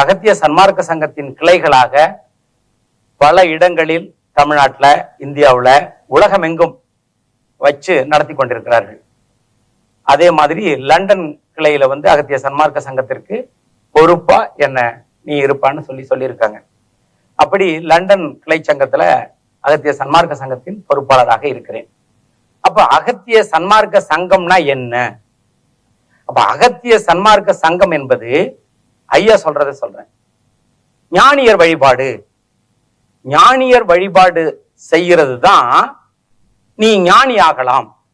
அகத்திய சன்மார்க்க சங்கத்தின் கிளைகளாக பல இடங்களில் தமிழ்நாட்டுல இந்தியாவில் உலகமெங்கும் வச்சு நடத்தி கொண்டிருக்கிறார்கள். அதே மாதிரி லண்டன் கிளையில வந்து அகத்திய சன்மார்க்க சங்கத்திற்கு பொறுப்பா என்ன நீ இருப்பான்னு சொல்லி சொல்லியிருக்காங்க. அப்படி லண்டன் கிளை சங்கத்துல அகத்திய சன்மார்க்க சங்கத்தின் பொறுப்பாளராக இருக்கிறேன். அப்ப அகத்திய சன்மார்க்க சங்கம்னா என்ன? அப்ப அகத்திய சன்மார்க்க சங்கம் என்பது ஐயா சொல்றதை சொல்றேன். ஞானியர் வழிபாடு. ஞானியர் வழிபாடு செய்கிறது தான் நீ ஞானி ஆகலாம்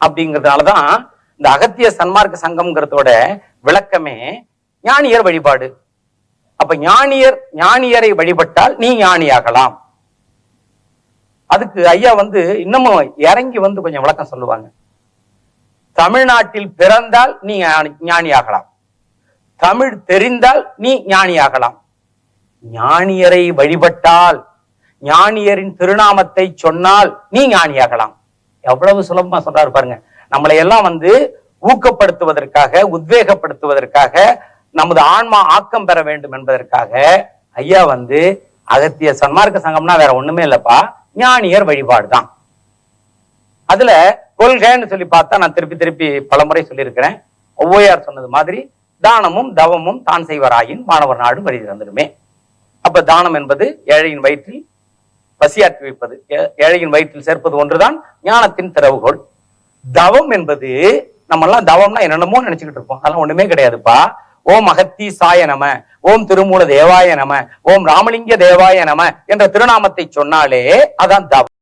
அப்படிங்கறதுனாலதான் இந்த அகத்திய சன்மார்க்க சங்கம்ங்கிறதோட விளக்கமே ஞானியர் வழிபாடு. அப்ப ஞானியர் ஞானியரை வழிபட்டால் நீ ஞானியாகலாம் அதுக்கு ஐயா வந்து இன்னமும் இறங்கி வந்து கொஞ்சம் விளக்கம் சொல்லுவாங்க. தமிழ்நாட்டில் பிறந்தால் நீ ஞானி- ஆகலாம். தமிழ் தெரிந்தால் நீ ஞானியாகலாம். ஞானியரை வழிபட்டால் ஞானியரின் திருநாமத்தை சொன்னால் நீ ஞானியாகலாம். எவ்வளவு சுலபமா சொல்றாரு பாருங்க. நம்மளை எல்லாம் வந்து ஊக்கப்படுத்துவதற்காக உத்வேகப்படுத்துவதற்காக நமது ஆன்மா ஆக்கம் பெற வேண்டும் என்பதற்காக ஐயா வந்து அகத்திய சன்மார்க்க சங்கம்னா வேற ஒண்ணுமே இல்லப்பா ஞானியர் வழிபாடு தான் அதுல கொள்கைன்னு சொல்லி பார்த்தா நான் திருப்பி திருப்பி பலமுறை சொல்லியிருக்கிறேன். ஒவ்வையார் சொன்னது மாதிரி தானமும் தவமும் தான் செய்வராயின் மாணவர் நாடு வழி திறந்துடுமே. அப்ப தானம் என்பது ஏழையின் வயிற்றில் பசியாற்றி வைப்பது ஏழையின் வயிற்றில் சேர்ப்பது ஒன்றுதான் ஞானத்தின் திறவுகோள். தவம் என்பது நம்ம எல்லாம் தவம்னா என்னென்னமோ நினைச்சுக்கிட்டு இருப்போம். அதெல்லாம் ஒண்ணுமே கிடையாதுப்பா. ஓம் அகத்தி சாய நம ஓம் திருமூல தேவாய நம ஓம் ராமலிங்க தேவாய நம என்ற திருநாமத்தை சொன்னாலே அதான் தவம்.